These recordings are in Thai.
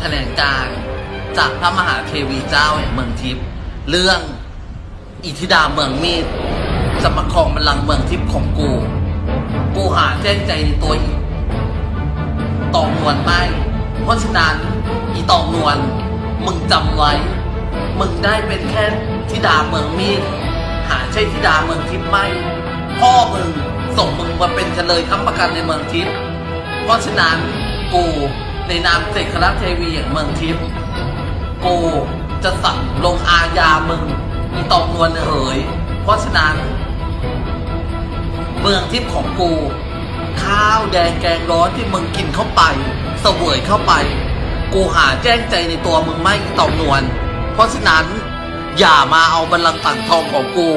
แถลงการจากพระมหาเทวีเจ้าแห่งเมืองทิพย์เรื่องอิทธิดาเมืองมีดจะมาครองบัลลังก์เมืองทิพย์ของกู กูหาแจ้งใจในตัวอีตองนวลไม่ เพราะฉะนั้นอีตองนวลมึงจำไว้ มึงได้เป็นแค่ธิดาเมืองมีดหาใช่ธิดาเมืองทิพย์ไม่ พ่อมึงส่งมึงมาเป็นเฉลยค้ำประกันในเมืองทิพย์เพราะฉะนั้นกู ในนามเสกครัตเทวีแห่างเมืองทิพย์กูจะสั่งลงอาญามึงอีตองนวลเอ๋ยเพราะฉะนั้น เมืองทิพย์ของกู ข้าวแดงแกงร้อนที่มึงกินเข้าไปเสวยเข้าไป กูหาแจ้งใจในตัวมึงไม่อีตองนวลเพราะฉะนั้น อย่ามาเอาบัลลังก์ต่างทองของกู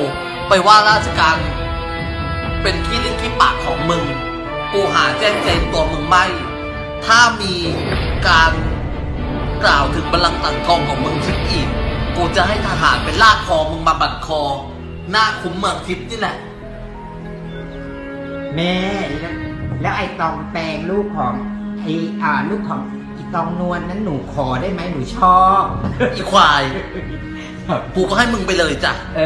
ไปว่าราชการ เป็นขี้ลิ้นขี้ปากของมึง กูหาแจ้งใจในตัวมึงไม่ ถ้ามีการกล่าวถึงบัลลังก์ต่างทองของมึงขึ้นอีก กูจะให้ทหารไปลากคอมึงมาบัดคอ หน้าคุ้มเมืองทิพย์นี่แหละ แม่แล้วแล้วไอ้ตองแปลงลูกของไอ้อ่าลูกของอีตองนวลนั้นหนูขอได้ไหมหนูชอบ อีควาย กูก็ให้มึงไปเลยจ้ะ เอ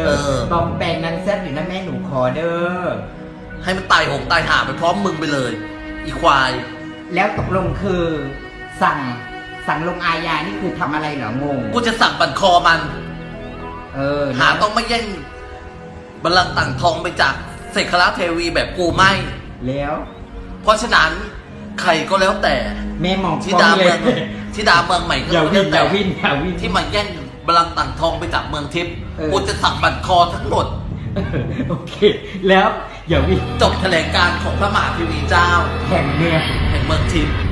อเออตองแปลงนั้นแซ่บอยู่นะแม่หนูขอเด้อ ให้มันตายหงตายหาไปพร้อมมึงไปเลย อีควาย แล้วตกลงคือสั่งสั่งลงอาญานี่คือทำอะไรเหรองง กูจะสั่งบันคอมัน เออหาต้องไม่แย่งบัลลังก์ต่างทองไปจากเสกคราเทวีแบบกูไม่ แล้วเพราะฉะนั้นใครก็แล้วแต่แม่มองที่ดาเลเมืองที่ดาเมืองใหม่ก็อย่าแล้ววิ่นอแต่ย่าวิ่นอย่าวิ่นที่มาแย่งบัลลังก์ต่างทองไปจากเมืองทิพย์เออ กูจะสั่งบันคอทั้งหมด โอเค แล้วอย่าวิ่งจบแถลงการณ์ของพระมหาเทวีเจ้าแข่งเมือง แห่งเมืองทิพย์